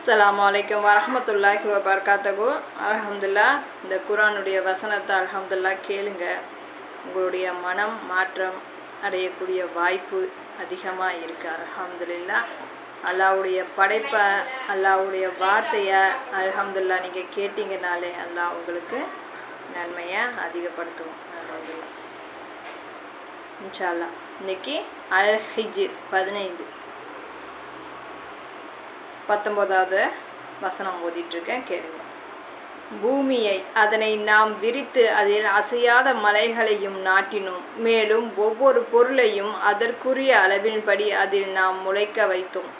அஸ்லாம் வலைக்கம் வரமத்துல்லாஹி வபர்காத்தகோ அலமதுல்லா இந்த குரானுடைய வசனத்தை அலமதுல்லா கேளுங்க. உங்களுடைய மனம் மாற்றம் அடையக்கூடிய வாய்ப்பு அதிகமாக இருக்குது அலமதுல்லா அல்லாவுடைய படைப்பை அல்லாவுடைய வார்த்தையை அலமதுல்லா நீங்கள் கேட்டிங்கனாலே அல்லாஹ் உங்களுக்கு நன்மையை அதிகப்படுத்துவோம் அலமதுல்லா இன்ஷா அல்லாஹ் இன்னைக்கு அல் ஹிஜிர் பதினைந்து. பத்தொன்பதாவது வசனம் ஓதிட்டுருக்கேன் கேளுங்க. பூமியை அதனை நாம் விரித்து அதில் அசையாத மலைகளையும் நாட்டினோம். மேலும் ஒவ்வொரு பொருளையும் அதற்குரிய அளவின்படி அதில் நாம் முளைக்க வைத்தோம்.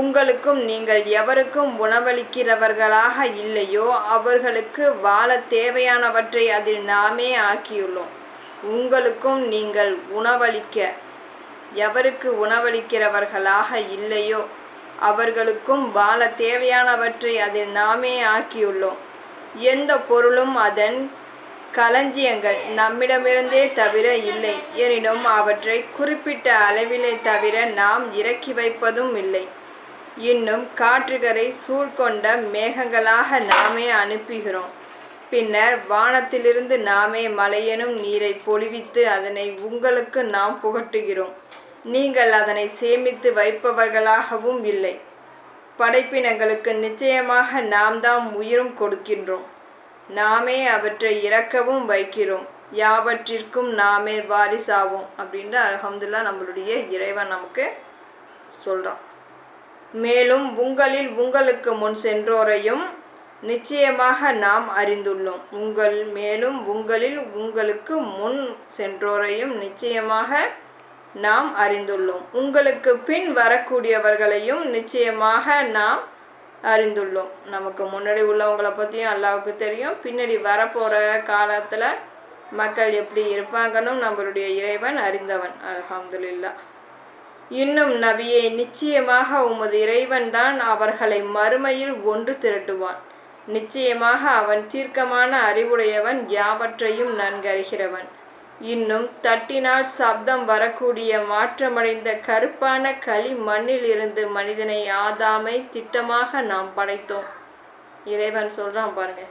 உங்களுக்கும் நீங்கள் எவருக்கும் உணவளிக்கிறவர்களாக இல்லையோ அவர்களுக்கு வாழ தேவையானவற்றை அதில் நாமே ஆக்கியுள்ளோம். உங்களுக்கும் நீங்கள் உணவளிக்க எவருக்கு உணவளிக்கிறவர்களாக இல்லையோ அவர்களுக்கும் வாழ தேவையானவற்றை அதில் நாமே ஆக்கியுள்ளோம். எந்த பொருளும் அதன் களஞ்சியங்கள் நம்மிடமிருந்தே தவிர இல்லை. எனினும் அவற்றை குறிப்பிட்ட அளவிலே தவிர நாம் இறக்கி வைப்பதும் இல்லை. இன்னும் காற்றுகளை சூழ்கொண்ட மேகங்களாக நாமே அனுப்புகிறோம். பின்னர் வானத்திலிருந்து நாமே மலையெனும் நீரை பொழிவித்து அதனை உங்களுக்கு நாம் புகட்டுகிறோம். நீங்கள் அதனை சேமித்து வைப்பவர்களாகவும் இல்லை. படைப்பினங்களுக்கு நிச்சயமாக நாம் தாம் உயிரும் கொடுக்கின்றோம். நாமே அவற்றை இறக்கவும் வைக்கிறோம். யாவற்றிற்கும் நாமே வாரிசாவோம் அப்படின்ற அலமதுல்லா நம்மளுடைய இறைவன் நமக்கு சொல்கிறான் மேலும் உங்களில் உங்களுக்கு முன் சென்றோரையும் நிச்சயமாக நாம் அறிந்துள்ளோம். உங்கள் மேலும் உங்களில் உங்களுக்கு முன் சென்றோரையும் நிச்சயமாக நாம் அறிந்துள்ளோம். உங்களுக்கு பின் வரக்கூடியவர்களையும் நிச்சயமாக நாம் அறிந்துள்ளோம். நமக்கு முன்னாடி உள்ளவங்களை பற்றியும் அல்லாவுக்கு தெரியும். பின்னாடி வரப்போகிற காலத்தில் மக்கள் எப்படி இருப்பாங்கன்னு நம்மளுடைய இறைவன் அறிந்தவன். அலமதுல்லா இன்னும் நபியே நிச்சயமாக உமது இறைவன் தான் அவர்களை மறுமையில் ஒன்று திரட்டுவான். நிச்சயமாக அவன் தீர்க்கமான அறிவுடையவன் யாவற்றையும் நன்கறிகிறவன். இன்னும் தட்டினால் சப்தம் வரக்கூடிய மாற்றமடைந்த கருப்பான களி மண்ணில் இருந்து மனிதனை ஆதாமை திட்டமாக நாம் படைத்தோம். இறைவன் சொல்றான் பாருங்க.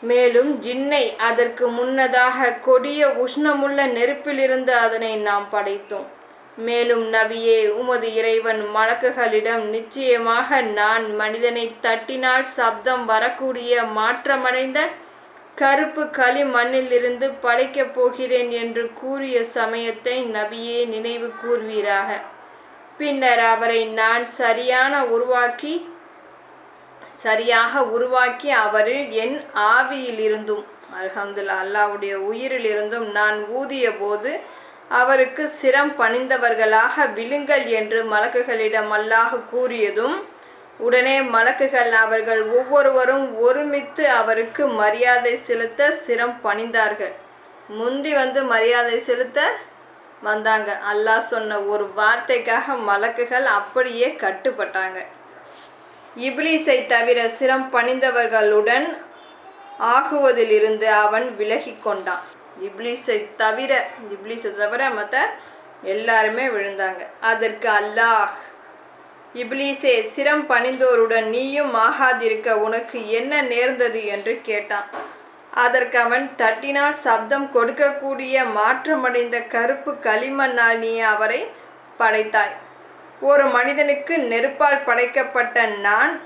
மேலும் ஜின்னை அதற்கு முன்னதாக கொடிய உஷ்ணமுள்ள நெருப்பிலிருந்து அதனை நாம் படைத்தோம். மேலும் நபியே உமது இறைவன் மலக்குகளிடம் நிச்சயமாக நான் மனிதனை தட்டினால் சப்தம் வரக்கூடிய மாற்றமடைந்த கருப்பு களி மண்ணிலிருந்து படைக்கப் போகிறேன் என்று கூறிய சமயத்தை நபியே நினைவு கூர்வீராக. பின்னர் அவரை நான் சரியான உருவாக்கி சரியாக உருவாக்கி அவரில் என் ஆவியிலிருந்தும் அல்ஹம்துல்லா அல்லாவுடைய உயிரிலிருந்தும் நான் ஊதிய போது அவருக்கு சிரம் பணிந்தவர்களாக விழுங்கள் என்று மலக்குகளிடம் அல்லாஹ் கூறியதும் உடனே மலக்குகள் அவர்கள் ஒவ்வொருவரும் ஒருமித்து அவருக்கு மரியாதை செலுத்த சிரம் பணிந்தார்கள். முந்தி வந்து மரியாதை செலுத்த வந்தாங்க. அல்லாஹ் சொன்ன ஒரு வார்த்தைக்காக மலக்குகள் அப்படியே கட்டுப்பட்டாங்க. இப்லீஸை தவிர சிரம் பணிந்தவர்களுடன் ஆகுவதிலிருந்து அவன் விலகி கொண்டான். இப்லீஸை தவிர இப்லீஸை தவிர மற்ற எல்லாருமே விழுந்தாங்க. அதற்கு அல்லாஹ் இப்லீசே சிரம் பணிந்தோருடன் நீயும் ஆகாதிருக்க உனக்கு என்ன நேர்ந்தது? என்று கேட்டான். அதற்கு அவன் தட்டினால் சப்தம் கொடுக்கக்கூடிய மாற்றமடைந்த கருப்பு களிமண்ணால் நீ அவரை படைத்தாய். ஒரு மனிதனுக்கு நெருப்பால் படைக்கப்பட்ட நான்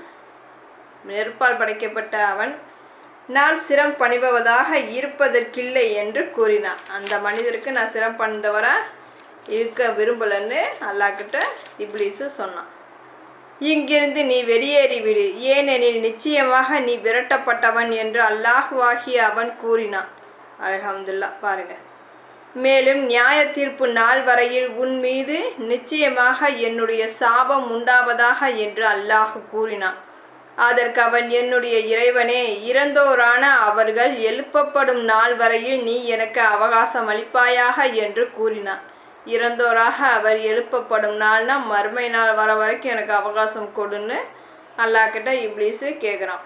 நெருப்பால் படைக்கப்பட்ட அவன் நான் சிரம் பணிபவதாக இருப்பதற்கில்லை என்று கூறினான். அந்த மனிதருக்கு நான் சிரம் பணிந்தவராக இருக்க விரும்பலன்னு அல்லாக்கிட்ட இப்ளீஸு சொன்னான். இங்கிருந்து நீ வெளியேறிவிடு ஏனெனில் நிச்சயமாக நீ விரட்டப்பட்டவன் என்று அல்லாஹுவாகிய அவன் கூறினான். அலஹம்துல்லா பாருங்க. மேலும் நியாய தீர்ப்பு நாள் வரையில் உன் மீது நிச்சயமாக என்னுடைய சாபம் உண்டாவதாக என்று அல்லாஹு கூறினான். அதற்கு அவன் என்னுடைய இறைவனே இறந்தோரான அவர்கள் எழுப்பப்படும் நாள் வரையில் நீ எனக்கு அவகாசம் அளிப்பாயாக என்று கூறினான். இறந்தோராக அவர் எழுப்பப்படும் நாள்னா மறுமை நாள் வர வரைக்கும் எனக்கு அவகாசம் கொடுன்னு அல்லாஹ்கிட்ட இப்ளீஸு கேட்குறான்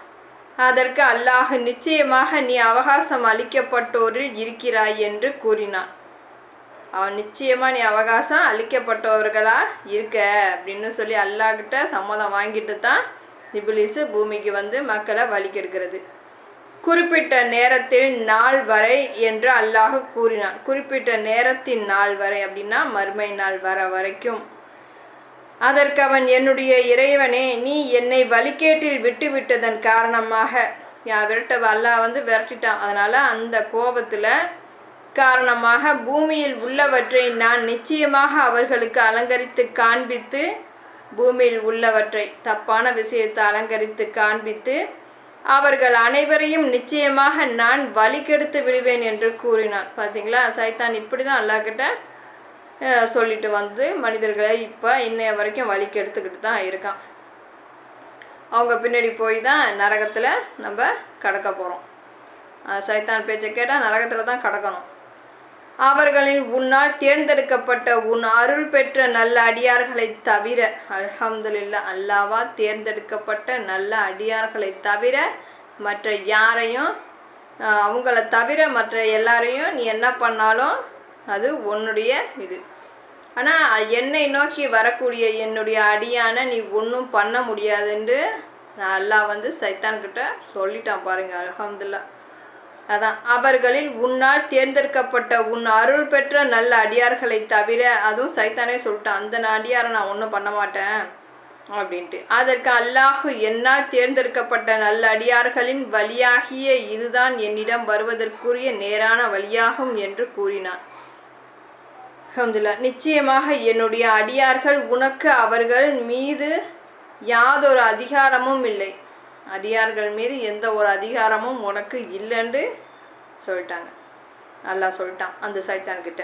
அதற்கு அல்லாஹ் நிச்சயமாக நீ அவகாசம் அளிக்கப்பட்டோரில் இருக்கிறாய் என்று கூறினான். அவன் நிச்சயமாக நீ அவகாசம் அளிக்கப்பட்டவர்களாக இருக்க? அப்படின்னு சொல்லி அல்லாஹ்கிட்ட சம்மதம் வாங்கிட்டு தான் இபிலிஸு பூமிக்கு வந்து மக்களை வலிக்கெடுக்கிறது குறிப்பிட்ட நேரத்தில் நாள் வரை என்று அல்லாஹ் கூறினான். குறிப்பிட்ட நேரத்தின் நாள் வரை அப்படின்னா மறுமை நாள் வர வரைக்கும். அதற்கு அவன் என்னுடைய இறைவனே நீ என்னை வழிகேட்டில் விட்டு விட்டதன் காரணமாக. யா விரட்ட அல்லாஹ் வந்து விரட்டிட்டான். அதனால அந்த கோபத்தில் காரணமாக பூமியில் உள்ளவற்றை நான் நிச்சயமாக அவர்களுக்கு அலங்கரித்து காண்பித்து பூமியில் உள்ளவற்றை தப்பான விஷயத்தை அலங்கரித்து காண்பித்து அவர்கள் அனைவரையும் நிச்சயமாக நான் வழிகெடுத்து விடுவேன் என்று கூறினான் பார்த்தீங்களா? சைத்தான் இப்படி தான் அல்லாக்கிட்ட சொல்லிட்டு வந்து மனிதர்களை இப்போ இன்னைய வரைக்கும் வழிகெடுத்துக்கிட்டு தான் இருக்கான். அவங்க பின்னாடி போய் தான் நரகத்தில் நம்ம கடக்க போகிறோம் சைத்தான் பேச்சை கேட்டால் நரகத்தில் தான் கடக்கணும். அவர்களின் உன்னால் தேர்ந்தெடுக்கப்பட்ட உன் அருள் பெற்ற நல்ல அடியார்களை தவிர அல்ஹம்துல்லா அல்லாவா தேர்ந்தெடுக்கப்பட்ட நல்ல அடியார்களை தவிர மற்ற யாரையும் அவங்கள தவிர மற்ற எல்லாரையும் நீ என்ன பண்ணாலும் அது உன்னுடைய இது. ஆனால் என்னை நோக்கி வரக்கூடிய என்னுடைய அடியான நீ ஒன்றும் பண்ண முடியாதுன்னு நான் அல்லாஹ் வந்து சைத்தான்கிட்ட சொல்லிட்டான் பாருங்கள் அலமதுல்லா அதான் அவர்களில் உன்னால் தேர்ந்தெடுக்கப்பட்ட உன் அருள் பெற்ற நல்ல அடியார்களை தவிர அதுவும் சைத்தானே சொல்லிட்டான் அந்த அடியாரை நான் ஒன்றும் பண்ண மாட்டேன் அப்படின்ட்டு. அதற்கு அல்லாஹு என்னால் தேர்ந்தெடுக்கப்பட்ட நல்ல அடியார்களின் வழியாகிய இதுதான் என்னிடம் வருவதற்குரிய நேரான வழியாகும் என்று கூறினான் அல்ஹம்துலில்லா நிச்சயமாக என்னுடைய அடியார்கள் உனக்கு அவர்கள் மீது யாதொரு அதிகாரமும் இல்லை. அடியார்கள் மீது எந்த ஒரு அதிகாரமும் உனக்கு இல்லைன்னு சொல்லிட்டாங்க. நல்லா சொல்லிட்டான் அந்த சைத்தான்கிட்ட.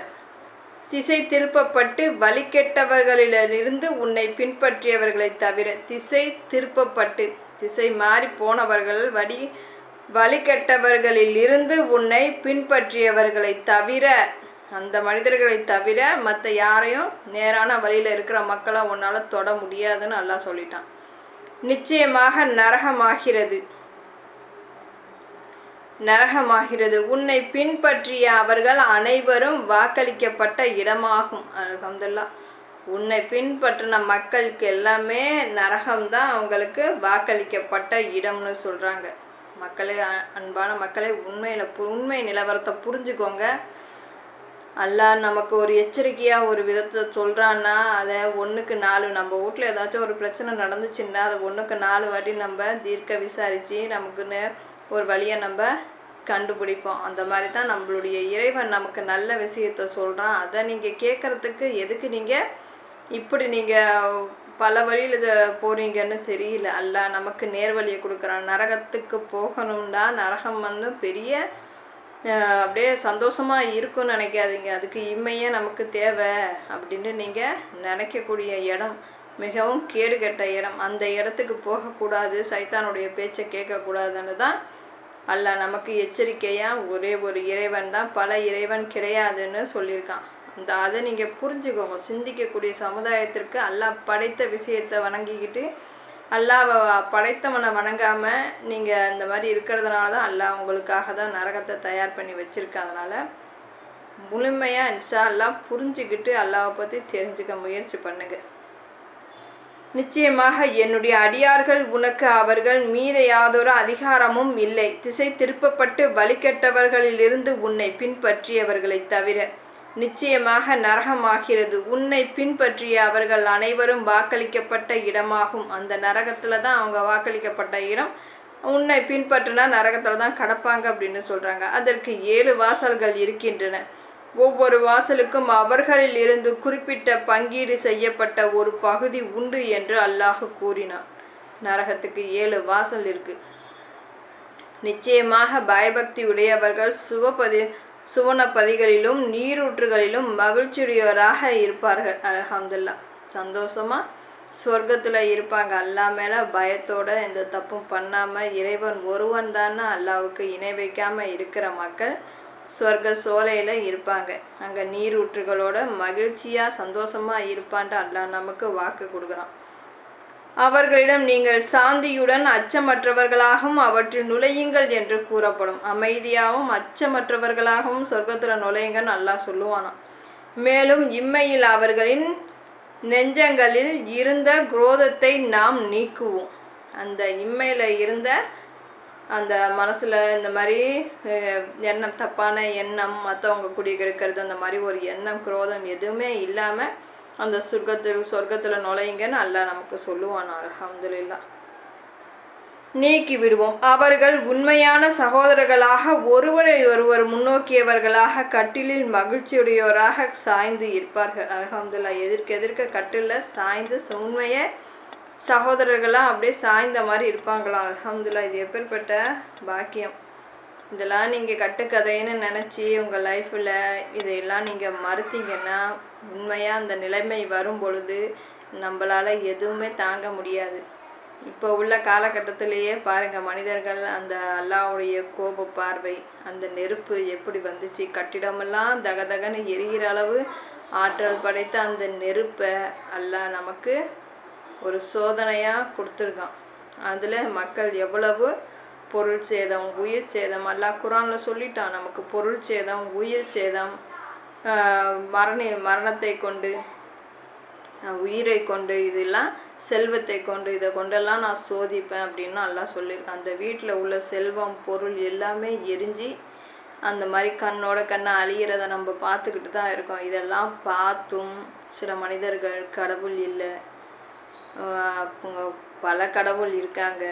திசை திருப்பப்பட்டு வழிகெட்டவர்களிலிருந்து உன்னை பின்பற்றியவர்களை தவிர திசை திருப்பப்பட்டு திசை மாறி போனவர்கள் வழி வழிகெட்டவர்களிலிருந்து உன்னை பின்பற்றியவர்களை தவிர அந்த மனிதர்களை தவிர மற்ற யாரையும் நேரான வழியில் இருக்கிற மக்களை உன்னால் தொட முடியாதுன்னு நல்லா சொல்லிட்டான். நிச்சயமாக நரகமாகிறது. நரகமாகிறது. உன்னை பின்பற்றிய அவர்கள் அனைவரும் வாக்களிக்கப்பட்ட இடமாகும். அலமதுல்லா உன்னை பின்பற்றின மக்களுக்கு எல்லாமே நரகம்தான் அவங்களுக்கு வாக்களிக்கப்பட்ட இடம்னு சொல்கிறாங்க மக்களே அன்பான மக்களே உண்மையில் உண்மை நிலவரத்தை புரிஞ்சுக்கோங்க. அல்லாஹ் நமக்கு ஒரு எச்சரிக்கையாக ஒரு விதத்தை சொல்கிறான்னா அதை ஒன்றுக்கு நாலு நம்ம வீட்டில் ஏதாச்சும் ஒரு பிரச்சனை நடந்துச்சுன்னா அதை ஒன்றுக்கு நாலு வாட்டி நம்ம தீர்க்க விசாரித்து நமக்குன்னு ஒரு வழியை நம்ம கண்டுபிடிப்போம். அந்த மாதிரி தான் நம்மளுடைய இறைவன் நமக்கு நல்ல விஷயத்த சொல்கிறான் அதை நீங்கள் கேட்குறதுக்கு எதுக்கு நீங்கள் இப்படி நீங்கள் பல வழியில் இதை போகிறீங்கன்னு தெரியல. அல்ல நமக்கு நேர்வழியை கொடுக்குறான். நரகத்துக்கு போகணும்னா நரகம் வந்து பெரிய அப்படியே சந்தோஷமாக இருக்கும்னு நினைக்காதீங்க. அதுக்கு இம்மையே நமக்கு தேவை அப்படின்னு நீங்கள் நினைக்கக்கூடிய இடம் மிகவும் கேடு கெட்ட இடம். அந்த இடத்துக்கு போகக்கூடாது சைத்தானுடைய பேச்சை கேட்கக்கூடாதுன்னு தான் அல்ல நமக்கு எச்சரிக்கையாக ஒரே ஒரு இறைவன் தான். பல இறைவன் கிடையாதுன்னு சொல்லியிருக்கான். அந்த அதை நீங்கள் புரிஞ்சுக்கோங்க. சிந்திக்கக்கூடிய சமுதாயத்திற்கு அல்லா படைத்த விஷயத்தை வணங்கிக்கிட்டு அல்லாவை படைத்தவனை வணங்காமல் நீங்கள் இந்த மாதிரி இருக்கிறதுனால தான் அல்லாஹ் உங்களுக்காக தான் நரகத்தை தயார் பண்ணி வச்சுருக்கான் முழுமையாக இன்ஷா அல்லாஹ் புரிஞ்சுக்கிட்டு அல்லாவை பற்றி தெரிஞ்சுக்க முயற்சி பண்ணுங்கள் நிச்சயமாக என்னுடைய அடியார்கள் உனக்கு அவர்கள் மீது யாதொரு அதிகாரமும் இல்லை. திசை திருப்பப்பட்டு வழிகட்டவர்களிலிருந்து உன்னை பின்பற்றியவர்களை தவிர நிச்சயமாக நரகமாகிறது. உன்னை பின்பற்றிய அவர்கள் அனைவரும் வாக்களிக்கப்பட்ட இடமாகும். அந்த நரகத்தில் தான் அவங்க வாக்களிக்கப்பட்ட இடம். உன்னை பின்பற்றினா நரகத்தில் தான் கடப்பாங்க அப்படின்னு சொல்கிறாங்க அதற்கு ஏழு வாசல்கள் இருக்கின்றன. ஒவ்வொரு வாசலுக்கும் அவர்களில் இருந்து குறிப்பிட்ட பங்கீடு செய்யப்பட்ட ஒரு பகுதி உண்டு என்று அல்லாஹ் கூறினான். நரகத்துக்கு ஏழு வாசல் இருக்கு. நிச்சயமாக பயபக்தி உடையவர்கள் சுவபதி சுவனப்பதிகளிலும் நீரூற்றுகளிலும் மகிழ்ச்சியுடையவராக இருப்பார்கள். அல்ஹம்துலில்லாஹ். சந்தோஷமா? சொர்க்கத்தில் இருப்பாங்க. அல்லா மேலே பயத்தோட எந்த தப்பும் பண்ணாமல் இறைவன் ஒருவன் தானே அல்லாவுக்கு இணை வைக்காமல் இருக்கிற மக்கள் சொர்க்க சோலையில் இருப்பாங்க. அங்கே நீரூற்றுகளோட மகிழ்ச்சியாக சந்தோஷமாக இருப்பான்ட்டு அல்லாஹ் நமக்கு வாக்கு கொடுக்குறான். அவர்களிடம் நீங்கள் சாந்தியுடன் அச்சமற்றவர்களாகவும் அவற்றில் நுழையுங்கள் என்று கூறப்படும். அமைதியாகவும் அச்சமற்றவர்களாகவும் சொர்க்கத்தில் நுழையுங்கள் நல்லா சொல்லுவானாம். மேலும் இம்மையில் அவர்களின் நெஞ்சங்களில் இருந்த குரோதத்தை நாம் நீக்குவோம். அந்த இம்மையில் இருந்த அந்த மனசில் இந்த மாதிரி எண்ணம் தப்பான எண்ணம் மற்றவங்க குடிக்கெடுக்கிறது அந்த மாதிரி ஒரு எண்ணம் குரோதம் எதுவுமே இல்லாமல் அந்த சொர்க்கத்தில் சொர்க்கத்தில் நுழையுங்கன்னு அல்லாஹ் நமக்கு சொல்லுவான் அல்ஹம்துலில்லாஹ் நீக்கி விடுவோம் அவர்கள் உண்மையான சகோதரர்களாக ஒருவரை ஒருவர் முன்னோக்கியவர்களாக கட்டிலில் மகிழ்ச்சியுடையோராக சாய்ந்து இருப்பார்கள். அல்ஹம்துல்லா எதிர்க்க எதிர்க்க கட்டிலில் சாய்ந்து உண்மையை சகோதரர்களாக அப்படியே சாய்ந்த மாதிரி இருப்பாங்களாம் அல்ஹம்துல்லா இது எப்பேற்பட்ட பாக்கியம். இதெல்லாம் நீங்கள் கட்டுக்கதைன்னு நினச்சி உங்கள் லைஃப்பில் இதையெல்லாம் நீங்கள் மறுத்தீங்கன்னா உண்மையாக அந்த நிலைமை வரும் பொழுது நம்மளால் எதுவுமே தாங்க முடியாது. இப்போ உள்ள காலகட்டத்திலேயே பாருங்கள் மனிதர்கள் அந்த அல்லாவுடைய கோப பார்வை அந்த நெருப்பு எப்படி வந்துச்சு கட்டிடமெல்லாம் தகதகன்னு எரிகிற அளவு ஆற்றல் படைத்த அந்த நெருப்பை அல்லா நமக்கு ஒரு சோதனையாக கொடுத்துருக்கான். அதில் மக்கள் எவ்வளவு பொருள் சேதம் உயிர் சேதம் அல்லாஹ் குரானில் சொல்லிட்டான் நமக்கு பொருள் சேதம் உயிர் சேதம் மரண மரணத்தை கொண்டு உயிரை கொண்டு இதெல்லாம் செல்வத்தை கொண்டு இதை கொண்டெல்லாம் நான் சோதிப்பேன் அப்படின்னு நல்லா சொல்லியிருக்கேன். அந்த வீட்டில் உள்ள செல்வம் பொருள் எல்லாமே எரிஞ்சு அந்த மாதிரி கண்ணோட கண்ணை அழியிறத நம்ம பார்த்துக்கிட்டு தான் இருக்கோம். இதெல்லாம் பார்த்தும் சில மனிதர்கள் கடவுள் இல்லை. பல கடவுள் இருக்காங்க.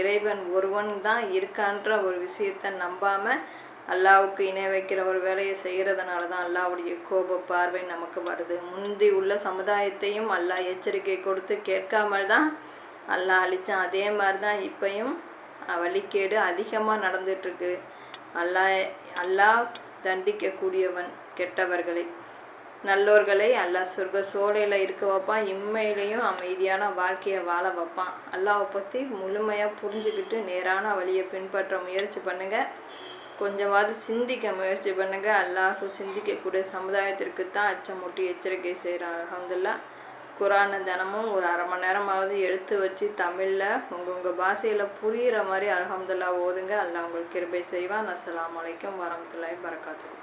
இறைவன் ஒருவன் தான் இருக்கான்ற ஒரு விஷயத்தை நம்பாமல் அல்லாவுக்கு இணை வைக்கிற ஒரு வேலையை செய்கிறதுனால தான் அல்லாவுடைய கோப பார்வை நமக்கு வருது. முந்தி உள்ள சமுதாயத்தையும் அல்லாஹ் எச்சரிக்கை கொடுத்து கேட்காமல் தான் அல்லாஹ் அழிச்சான் அதே மாதிரி தான் இப்பையும் வழிகேடு அதிகமாக நடந்துட்டுருக்கு. அல்லாஹ் அல்லாஹ் தண்டிக்கக்கூடியவன் கெட்டவர்களை நல்லோர்களை அல்லாஹ் சொர்க்க சோலையில் இருக்க வைப்பான். இம்மையிலையும் அமைதியான வாழ்க்கையை வாழ வைப்பான். அல்லாவை பற்றி முழுமையாக புரிஞ்சுக்கிட்டு நேரான வழியை பின்பற்ற முயற்சி பண்ணுங்கள் கொஞ்சமாவது சிந்திக்க முயற்சி பண்ணுங்க. அல்லாஹு சிந்திக்கக்கூடிய சமுதாயத்திற்கு தான் அச்சமூட்டி எச்சரிக்கை செய்கிறான் அலமதுல்லா குரானை தினமும் ஒரு அரை மணி நேரமாவது எடுத்து வச்சு தமிழில் உங்கள் உங்கள் பாஷையில் புரிகிற மாதிரி அலமதுல்லா ஓதுங்க. அல்லாஹ் உங்களுக்கு கிருபை செய்வான். அஸ்லாம் வலைக்கம் வரமத்துல்லாஹி வரகாத்துஹு